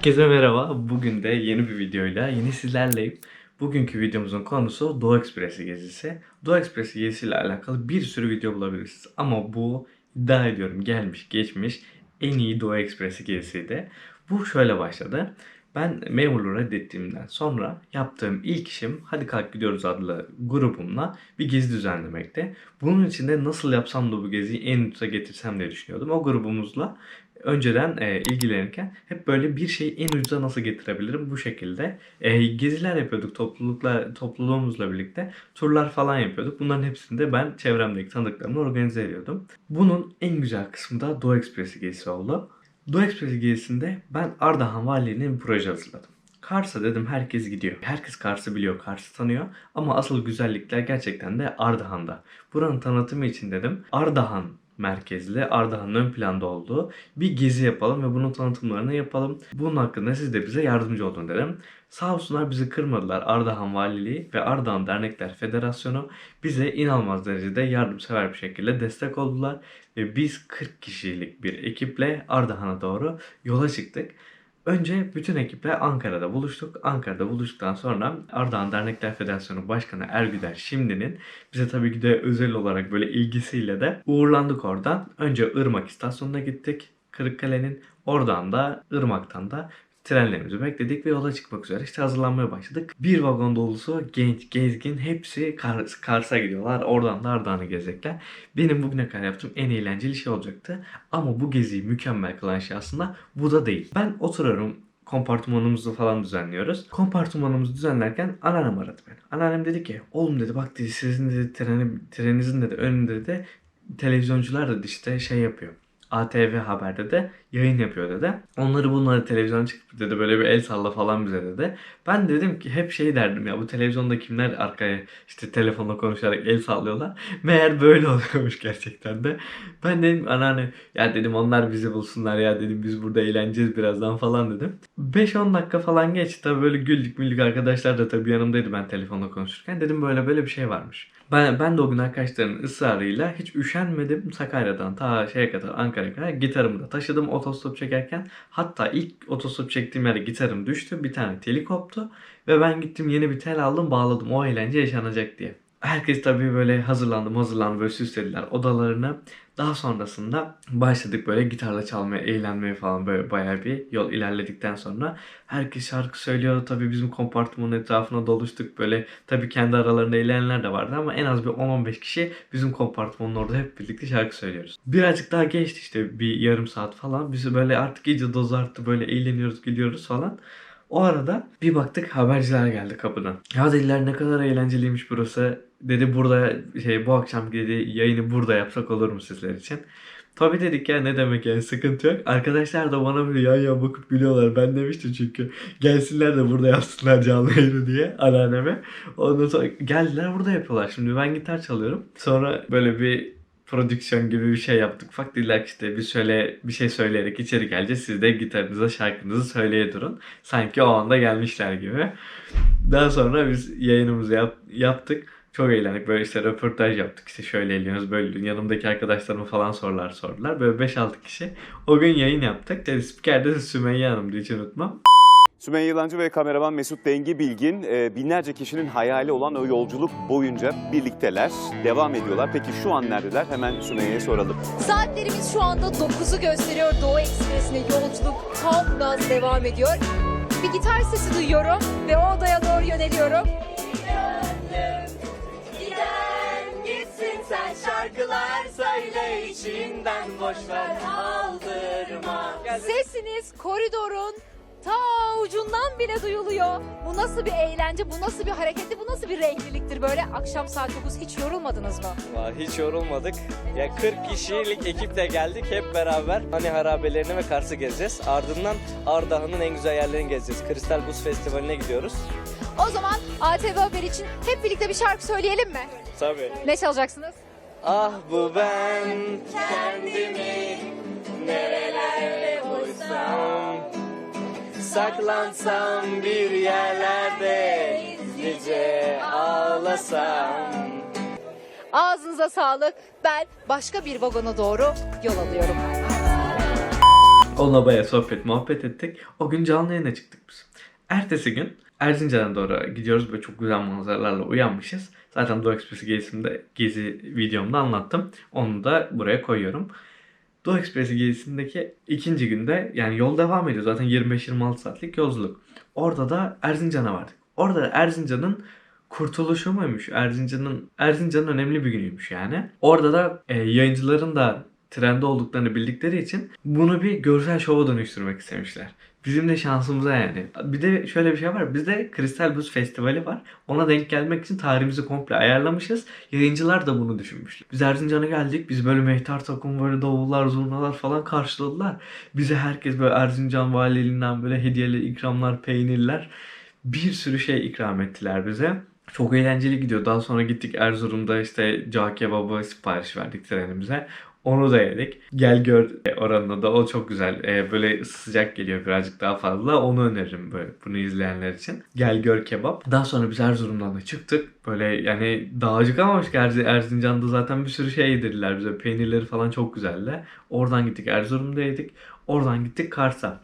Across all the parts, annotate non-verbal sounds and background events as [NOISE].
Herkese merhaba. Bugün de yeni bir videoyla yine sizlerleyim. Bugünkü videomuzun konusu Doğu Ekspresi gezisi. Doğu Ekspresi gezisiyle alakalı bir sürü video bulabilirsiniz. Ama bu iddia ediyorum gelmiş geçmiş en iyi Doğu Ekspresi gezisiydi. Bu şöyle başladı. Ben memurluğu reddettiğimden sonra yaptığım ilk işim Hadi Kalk Gidiyoruz adlı grubumla bir gezi düzenlemekti. Bunun için de nasıl yapsam da bu geziyi en ucuza getirsem diye düşünüyordum. O grubumuzla önceden e, ilgilenirken hep böyle bir şeyi en ucuza nasıl getirebilirim bu şekilde e, geziler yapıyorduk toplulukla topluluğumuzla birlikte turlar falan yapıyorduk. Bunların hepsini de ben çevremdeki tanıdıklarımla organize ediyordum. Bunun en güzel kısmı da Doğu Ekspresi gezisi oldu. Doğu Ekspresi gezisinde ben Ardahan Valiliği'ne bir proje hazırladım. Kars'a dedim herkes gidiyor. Herkes Kars'ı biliyor, Kars'ı tanıyor. Ama asıl güzellikler gerçekten de Ardahan'da. Buranın tanıtımı için dedim Ardahan merkezli, Ardahan'ın ön planda olduğu bir gezi yapalım ve bunun tanıtımlarını yapalım. Bunun hakkında siz de bize yardımcı olun dedim. Sağ olsunlar bizi kırmadılar. Ardahan Valiliği ve Ardahan Dernekler Federasyonu bize inanılmaz derecede yardımsever bir şekilde destek oldular. Ve biz 40 kişilik bir ekiple Ardahan'a doğru yola çıktık. Önce bütün ekiple Ankara'da buluştuk. Ankara'da buluştuktan sonra Ardahan Dernekler Federasyonu Başkanı Ergüder Şimdi'nin bize tabii ki de özel olarak böyle ilgisiyle de uğurlandık oradan. Önce Irmak istasyonuna gittik. Kırıkkale'nin oradan da Irmak'tan da trenlerimizi bekledik ve yola çıkmak üzere işte hazırlanmaya başladık. Bir vagon dolusu genç, gezgin hepsi Kars, Kars'a gidiyorlar. Oradan da Ardahan'ı gezecekler. Benim bugüne kadar yaptığım en eğlenceli şey olacaktı. Ama bu geziyi mükemmel kılan şey aslında bu da değil. Ben oturuyorum kompartımanımızı falan düzenliyoruz. Kompartımanımızı düzenlerken anneannem aradı beni. Anneannem dedi ki oğlum dedi bak dedi sizin dedi treni, treninizin dedi önünde de televizyoncular dedi işte şey yapıyor. ATV Haber'de de yayın yapıyor dedi. Onları bunları televizyon çıkıp dedi böyle bir el salla falan bize dedi. Ben dedim ki hep şey derdim ya bu televizyonda kimler arkaya işte telefonla konuşarak el sallıyorlar. Meğer böyle [LAUGHS] oluyormuş gerçekten de. Ben dedim anneanne ya dedim onlar bizi bulsunlar ya dedim biz burada eğleneceğiz birazdan falan dedim. 5-10 dakika falan geçti tabii böyle güldük müldük arkadaşlar da tabii yanımdaydı ben telefonla konuşurken. Dedim böyle böyle bir şey varmış. Ben, ben de o gün arkadaşlarımın ısrarıyla hiç üşenmedim Sakarya'dan ta şeye kadar Ankara'ya kadar gitarımı da taşıdım otostop çekerken. Hatta ilk otostop çektiğim yerde gitarım düştü. Bir tane teli koptu. Ve ben gittim yeni bir tel aldım bağladım. O eğlence yaşanacak diye. Herkes tabii böyle hazırlandı hazırlandı böyle süslediler odalarını. Daha sonrasında başladık böyle gitarla çalmaya, eğlenmeye falan böyle bayağı bir yol ilerledikten sonra herkes şarkı söylüyor. Tabii bizim kompartmanın etrafına doluştuk böyle. Tabii kendi aralarında eğlenenler de vardı ama en az bir 10-15 kişi bizim kompartmanın orada hep birlikte şarkı söylüyoruz. Birazcık daha geçti işte bir yarım saat falan. Biz böyle artık iyice doz arttı böyle eğleniyoruz gidiyoruz falan. O arada bir baktık haberciler geldi kapıdan. Ya dediler ne kadar eğlenceliymiş burası. Dedi burada şey bu akşam dedi yayını burada yapsak olur mu sizler için? Tabi dedik ya ne demek yani sıkıntı yok. Arkadaşlar da bana böyle yan yan bakıp gülüyorlar. Ben demiştim çünkü gelsinler de burada yapsınlar canlı yayını diye anneanneme. Ondan sonra geldiler burada yapıyorlar. Şimdi ben gitar çalıyorum. Sonra böyle bir prodüksiyon gibi bir şey yaptık. Ufak ki işte bir şöyle bir şey söyleyerek içeri geleceğiz. Siz de gitarınıza şarkınızı söyleye durun. Sanki o anda gelmişler gibi. Daha sonra biz yayınımızı yap- yaptık. Çok eğlendik. Böyle işte röportaj yaptık. İşte şöyle eğleniyoruz, böyle eğleniyoruz. Yanımdaki arkadaşlarıma falan sorular sordular. Böyle 5-6 kişi. O gün yayın yaptık. İşte spiker de Sümeyye Hanım'dı hiç unutmam. Sümeyye Yılancı ve kameraman Mesut Dengi Bilgin e, binlerce kişinin hayali olan o yolculuk boyunca birlikteler, devam ediyorlar. Peki şu an neredeler? Hemen Sümeyye'ye soralım. Saatlerimiz şu anda 9'u gösteriyor. Doğu Ekspresi'ne yolculuk tam gaz devam ediyor. Bir gitar sesi duyuyorum ve o odaya doğru yöneliyorum. Giden gitsin sen şarkılar söyle içinden boşver aldırma. Sesiniz koridorun ta ucundan bile duyuluyor. Bu nasıl bir eğlence, bu nasıl bir hareketli, bu nasıl bir renkliliktir böyle? Akşam saat 9 hiç yorulmadınız mı? Vallahi Hiç yorulmadık. Ya 40 kişilik ekiple geldik hep beraber. Hani harabelerini ve Kars'ı gezeceğiz. Ardından Ardahan'ın en güzel yerlerini gezeceğiz. Kristal Buz Festivali'ne gidiyoruz. O zaman ATV Haber için hep birlikte bir şarkı söyleyelim mi? Tabii. Ne çalacaksınız? Ah bu ben kendimi nerelerde buysam Saklansam bir yerlerde gizlice ağlasam Ağzınıza sağlık. Ben başka bir vagona doğru yol alıyorum. Onunla bayağı sohbet muhabbet ettik. O gün canlı yayına çıktık biz. Ertesi gün Erzincan'a doğru gidiyoruz. Böyle çok güzel manzaralarla uyanmışız. Zaten Doğu Ekspresi gezisinde, gezi videomda anlattım. Onu da buraya koyuyorum. Doğu Ekspresi gezisindeki ikinci günde yani yol devam ediyor. Zaten 25-26 saatlik yolculuk. Orada da Erzincan'a vardık. Orada Erzincan'ın kurtuluşu muymuş? Erzincan'ın Erzincan'ın önemli bir günüymüş yani. Orada da e, yayıncıların da trende olduklarını bildikleri için bunu bir görsel şova dönüştürmek istemişler. Bizim de şansımıza yani. Bir de şöyle bir şey var. Bizde Kristal Buz Festivali var. Ona denk gelmek için tarihimizi komple ayarlamışız. Yayıncılar da bunu düşünmüşler. Biz Erzincan'a geldik. Biz böyle mehter takım böyle davullar, zurnalar falan karşıladılar. Bize herkes böyle Erzincan valiliğinden böyle hediyeli ikramlar, peynirler bir sürü şey ikram ettiler bize. Çok eğlenceli gidiyor. Daha sonra gittik Erzurum'da işte cağ kebabı sipariş verdik trenimize. Onu da yedik. Gel gör oranında da o çok güzel. Ee, böyle sıcak geliyor birazcık daha fazla. Onu öneririm böyle bunu izleyenler için. Gel gör kebap. Daha sonra biz Erzurum'dan da çıktık. Böyle yani dağcık ama Erzi- Erzincan'da zaten bir sürü şey yedirdiler bize. Peynirleri falan çok güzeldi. Oradan gittik Erzurum'da yedik. Oradan gittik Kars'a.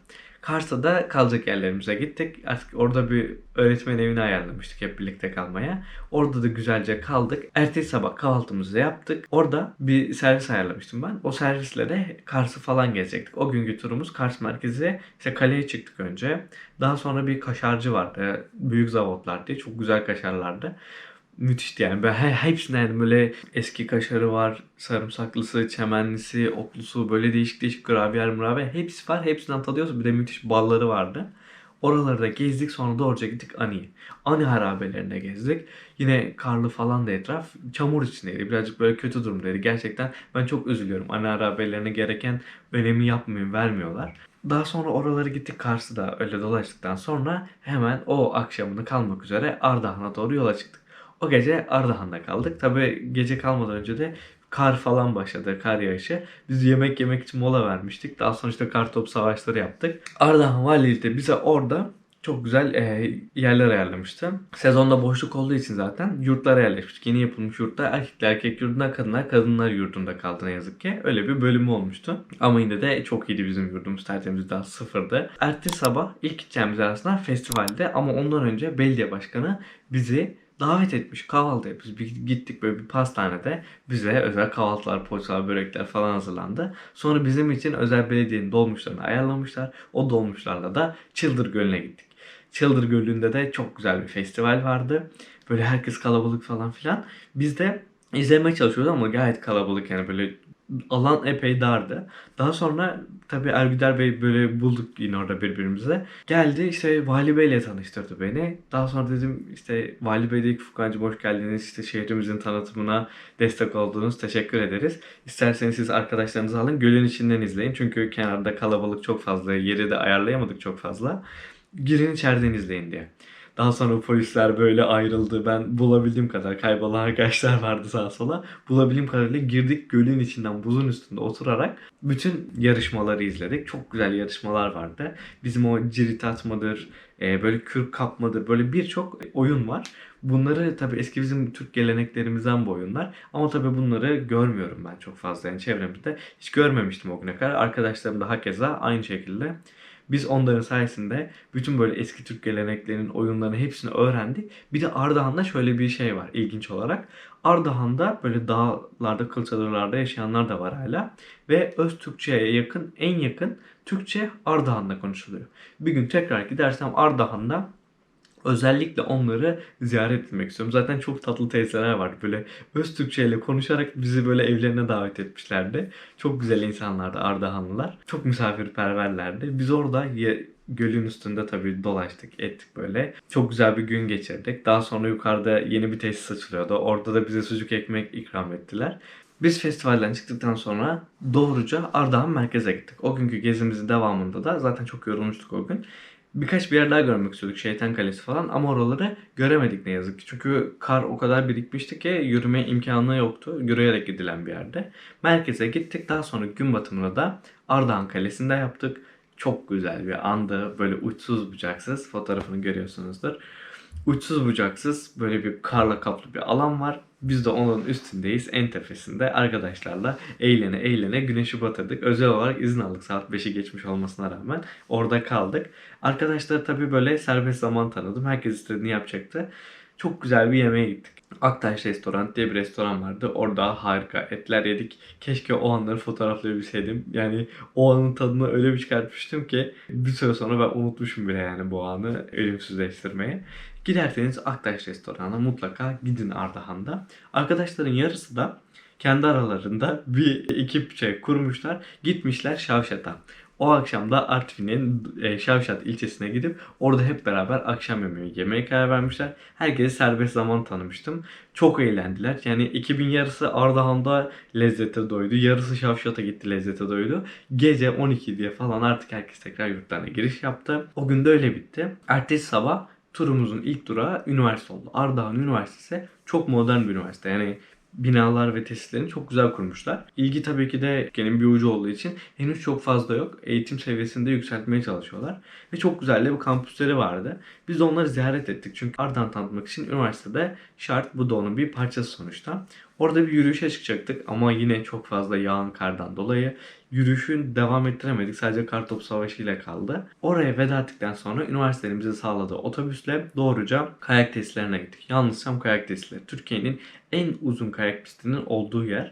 Kars'ta kalacak yerlerimize gittik. Artık orada bir öğretmen evini ayarlamıştık hep birlikte kalmaya. Orada da güzelce kaldık. Ertesi sabah kahvaltımızı yaptık. Orada bir servis ayarlamıştım ben. O servisle de Kars'ı falan gezecektik. O günkü turumuz Kars merkezi. İşte kaleye çıktık önce. Daha sonra bir kaşarcı vardı. Büyük Zavotlar diye. Çok güzel kaşarlardı. Müthişti yani. Böyle he- hepsinden yani böyle eski kaşarı var, sarımsaklısı, çemenlisi, otlusu, böyle değişik değişik gravyer mravyer hepsi var. Hepsinden tadıyoruz. Bir de müthiş balları vardı. Oraları da gezdik sonra doğruca gittik Ani'ye. Ani harabelerine gezdik. Yine karlı falan da etraf. Çamur içindeydi. Birazcık böyle kötü durumdaydı. Gerçekten ben çok üzülüyorum. Ani harabelerine gereken önemi yapmıyor, vermiyorlar. Daha sonra oraları gittik Kars'ı da öyle dolaştıktan sonra hemen o akşamını kalmak üzere Ardahan'a doğru yola çıktık. O gece Ardahan'da kaldık. Tabi gece kalmadan önce de kar falan başladı, kar yağışı. Biz yemek yemek için mola vermiştik. Daha sonra işte kar top savaşları yaptık. Ardahan Valiliği de bize orada çok güzel e, yerler ayarlamıştı. Sezonda boşluk olduğu için zaten yurtlara yerleşmiştik. Yeni yapılmış yurtta erkekler erkek yurdunda, kadınlar kadınlar yurdunda kaldı ne yazık ki. Öyle bir bölümü olmuştu. Ama yine de çok iyiydi bizim yurdumuz. Tertemiz daha sıfırdı. Ertesi sabah ilk gideceğimiz yer aslında festivalde ama ondan önce belediye başkanı bizi davet etmiş kahvaltı yapıyoruz. Bir gittik böyle bir pastanede bize özel kahvaltılar, poğaçalar, börekler falan hazırlandı. Sonra bizim için özel belediyenin dolmuşlarını ayarlamışlar. O dolmuşlarla da Çıldır Gölü'ne gittik. Çıldır Gölü'nde de çok güzel bir festival vardı. Böyle herkes kalabalık falan filan. Biz de izlemeye çalışıyoruz ama gayet kalabalık yani böyle alan epey dardı. Daha sonra tabii Ergüder Bey böyle bulduk yine orada birbirimize. Geldi işte Vali Bey'le tanıştırdı beni. Daha sonra dedim işte Vali Bey dedi ki Furkan'cığım hoş geldiniz. İşte şehrimizin tanıtımına destek oldunuz. Teşekkür ederiz. İsterseniz siz arkadaşlarınızı alın. Gölün içinden izleyin. Çünkü kenarda kalabalık çok fazla. Yeri de ayarlayamadık çok fazla. Girin içeriden izleyin diye. Daha sonra polisler böyle ayrıldı. Ben bulabildiğim kadar kaybolan arkadaşlar vardı sağa sola. Bulabildiğim kadarıyla girdik gölün içinden buzun üstünde oturarak bütün yarışmaları izledik. Çok güzel yarışmalar vardı. Bizim o cirit atmadır, e, böyle kürk kapmadır böyle birçok oyun var. Bunları tabii eski bizim Türk geleneklerimizden bu oyunlar. Ama tabii bunları görmüyorum ben çok fazla. Yani çevremizde hiç görmemiştim o güne kadar. Arkadaşlarım da hakeza aynı şekilde. Biz onların sayesinde bütün böyle eski Türk geleneklerinin oyunlarını hepsini öğrendik. Bir de Ardahan'da şöyle bir şey var ilginç olarak. Ardahan'da böyle dağlarda, kılçalarlarda yaşayanlar da var hala. Ve öz Türkçe'ye yakın, en yakın Türkçe Ardahan'da konuşuluyor. Bir gün tekrar gidersem Ardahan'da özellikle onları ziyaret etmek istiyorum. Zaten çok tatlı teyzeler var. Böyle öz Türkçe ile konuşarak bizi böyle evlerine davet etmişlerdi. Çok güzel insanlardı Ardahanlılar. Çok misafirperverlerdi. Biz orada gölün üstünde tabii dolaştık, ettik böyle. Çok güzel bir gün geçirdik. Daha sonra yukarıda yeni bir tesis açılıyordu. Orada da bize sucuk ekmek ikram ettiler. Biz festivalden çıktıktan sonra doğruca Ardahan merkeze gittik. O günkü gezimizin devamında da zaten çok yorulmuştuk o gün. Birkaç bir yer daha görmek istiyorduk. Şeytan Kalesi falan ama oraları göremedik ne yazık ki. Çünkü kar o kadar birikmişti ki yürüme imkanı yoktu. Yürüyerek gidilen bir yerde. Merkeze gittik. Daha sonra gün batımını da Ardahan Kalesi'nde yaptık. Çok güzel bir andı. Böyle uçsuz bucaksız. Fotoğrafını görüyorsunuzdur. Uçsuz bucaksız böyle bir karla kaplı bir alan var. Biz de onun üstündeyiz, en tepesinde arkadaşlarla eğlene eğlene güneşi batırdık. Özel olarak izin aldık saat 5'i geçmiş olmasına rağmen. Orada kaldık. Arkadaşlar tabii böyle serbest zaman tanıdım. Herkes istediğini yapacaktı. Çok güzel bir yemeğe gittik. Aktaş Restoran diye bir restoran vardı. Orada harika etler yedik. Keşke o anları fotoğraflayabilseydim. Yani o anın tadını öyle bir çıkartmıştım ki bir süre sonra ben unutmuşum bile yani bu anı ölümsüzleştirmeyi. Giderseniz Aktaş Restoran'a mutlaka gidin Ardahan'da. Arkadaşların yarısı da kendi aralarında bir ekipçe kurmuşlar. Gitmişler Şavşat'a. O akşam da Artvin'in e, Şavşat ilçesine gidip orada hep beraber akşam yemeği yemeye karar vermişler. Herkese serbest zaman tanımıştım. Çok eğlendiler. Yani ekibin yarısı Ardahan'da lezzete doydu. Yarısı Şavşat'a gitti lezzete doydu. Gece 12 diye falan artık herkes tekrar yurtlarına giriş yaptı. O gün de öyle bitti. Ertesi sabah turumuzun ilk durağı üniversite oldu. Ardahan Üniversitesi çok modern bir üniversite. Yani binalar ve tesislerini çok güzel kurmuşlar. İlgi tabii ki de Türkiye'nin bir ucu olduğu için henüz çok fazla yok. Eğitim seviyesinde yükseltmeye çalışıyorlar. Ve çok güzel de bir kampüsleri vardı. Biz onları ziyaret ettik. Çünkü Ardahan tanıtmak için üniversitede şart bu da onun bir parçası sonuçta. Orada bir yürüyüşe çıkacaktık ama yine çok fazla yağan kardan dolayı yürüyüşün devam ettiremedik. Sadece kartopu savaşı ile kaldı. Oraya veda ettikten sonra üniversitenin sağladığı otobüsle doğruca kayak testlerine gittik. Yanlışsam kayak testleri. Türkiye'nin en uzun kayak pistinin olduğu yer.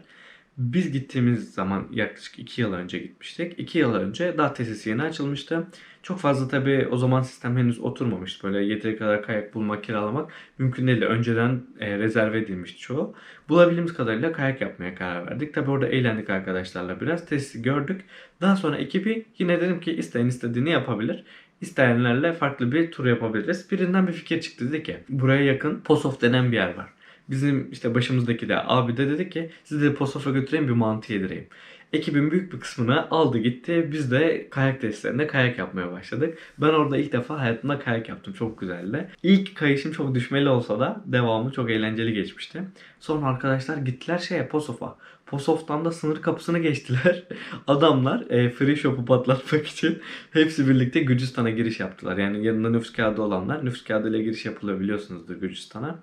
Biz gittiğimiz zaman yaklaşık 2 yıl önce gitmiştik. 2 yıl önce daha tesisi yeni açılmıştı. Çok fazla tabii o zaman sistem henüz oturmamıştı. Böyle yeteri kadar kayak bulmak, kiralamak mümkün değildi. Önceden e, rezerve edilmişti çoğu. Bulabildiğimiz kadarıyla kayak yapmaya karar verdik. Tabii orada eğlendik arkadaşlarla biraz. Tesisi gördük. Daha sonra ekibi yine dedim ki isteyen istediğini yapabilir. İsteyenlerle farklı bir tur yapabiliriz. Birinden bir fikir çıktı dedi ki buraya yakın Posof denen bir yer var. Bizim işte başımızdaki de abi de dedi ki sizi de Posof'a götüreyim bir mantı yedireyim. Ekibin büyük bir kısmını aldı gitti. Biz de kayak testlerinde kayak yapmaya başladık. Ben orada ilk defa hayatımda kayak yaptım. Çok güzeldi. İlk kayışım çok düşmeli olsa da devamı çok eğlenceli geçmişti. Sonra arkadaşlar gittiler şeye Posof'a. Posof'tan da sınır kapısını geçtiler. [LAUGHS] Adamlar e, free shop'u patlatmak için hepsi birlikte Gürcistan'a giriş yaptılar. Yani yanında nüfus kağıdı olanlar nüfus kağıdıyla giriş yapılabiliyorsunuzdur Gürcistan'a.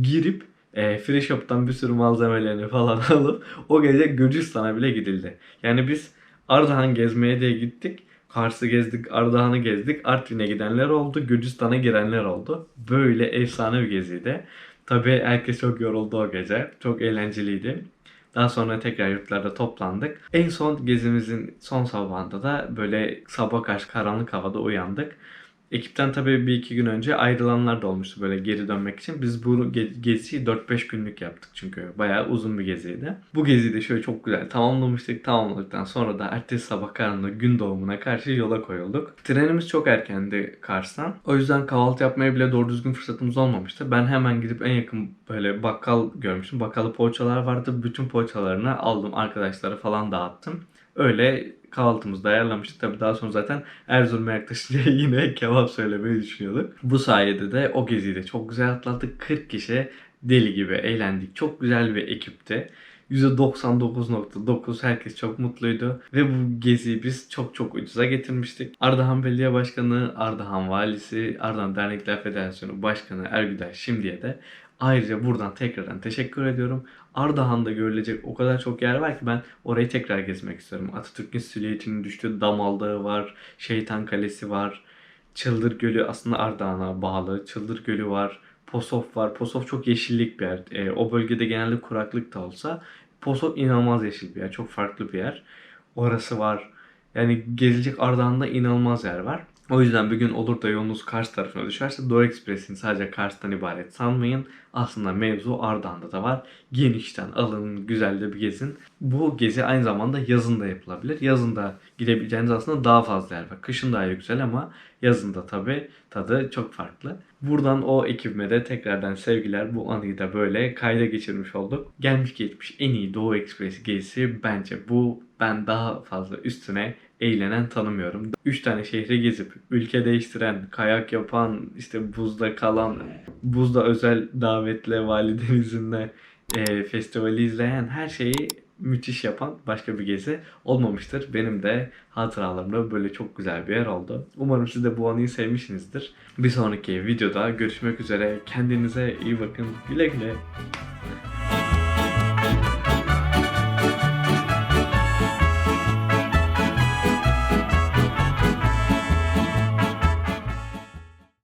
Girip e, free shop'tan bir sürü malzemelerini falan [LAUGHS] alıp o gece Gürcistan'a bile gidildi. Yani biz Ardahan gezmeye diye gittik. Kars'ı gezdik, Ardahan'ı gezdik. Artvin'e gidenler oldu, Gürcistan'a girenler oldu. Böyle efsane bir geziydi. Tabii herkes çok yoruldu o gece. Çok eğlenceliydi. Daha sonra tekrar yurtlarda toplandık. En son gezimizin son sabahında da böyle sabah karşı karanlık havada uyandık. Ekipten tabii bir iki gün önce ayrılanlar da olmuştu böyle geri dönmek için. Biz bu ge- geziyi 4-5 günlük yaptık çünkü bayağı uzun bir geziydi. Bu geziyi de şöyle çok güzel tamamlamıştık. Tamamladıktan sonra da ertesi sabah karanlık gün doğumuna karşı yola koyulduk. Trenimiz çok erkendi Kars'tan. O yüzden kahvaltı yapmaya bile doğru düzgün fırsatımız olmamıştı. Ben hemen gidip en yakın böyle bakkal görmüştüm. Bakkalı poğaçalar vardı. Bütün poğaçalarını aldım. Arkadaşlara falan dağıttım. Öyle kahvaltımızı da ayarlamıştık. Tabii daha sonra zaten Erzurum'a yaklaşınca [LAUGHS] yine kebap söylemeyi düşünüyorduk. Bu sayede de o geziyi de çok güzel atlattık. 40 kişi deli gibi eğlendik. Çok güzel bir ekipti. %99.9 herkes çok mutluydu. Ve bu geziyi biz çok çok ucuza getirmiştik. Ardahan Belediye Başkanı, Ardahan Valisi, Ardahan Dernekler Federasyonu Başkanı Ergüder Şimdi'ye de ayrıca buradan tekrardan teşekkür ediyorum. Ardahan'da görülecek o kadar çok yer var ki ben orayı tekrar gezmek istiyorum. Atatürk'ün silüetinin düştüğü Damal Dağı var, Şeytan Kalesi var, Çıldır Gölü aslında Ardahan'a bağlı. Çıldır Gölü var, Posof var. Posof çok yeşillik bir yer. E, o bölgede genelde kuraklık da olsa Posof inanılmaz yeşil bir yer. Çok farklı bir yer. Orası var. Yani gezilecek Ardahan'da inanılmaz yer var. O yüzden bir gün olur da yolunuz Kars tarafına düşerse Doğu Ekspres'in sadece Kars'tan ibaret sanmayın. Aslında mevzu Ardahan'da da var. Genişten alın, güzel de bir gezin. Bu gezi aynı zamanda yazın da yapılabilir. Yazın da gidebileceğiniz aslında daha fazla yer var. Kışın daha güzel ama yazın da tabii tadı çok farklı. Buradan o ekibime de tekrardan sevgiler. Bu anıyı da böyle kayda geçirmiş olduk. Gelmiş geçmiş en iyi Doğu Ekspresi gezisi bence bu. Ben daha fazla üstüne eğlenen tanımıyorum. 3 tane şehri gezip ülke değiştiren, kayak yapan, işte buzda kalan, buzda özel davetle validen izinle e, festivali izleyen her şeyi müthiş yapan başka bir gezi olmamıştır. Benim de hatıralarımda böyle çok güzel bir yer oldu. Umarım siz de bu anıyı sevmişsinizdir. Bir sonraki videoda görüşmek üzere. Kendinize iyi bakın. Güle güle.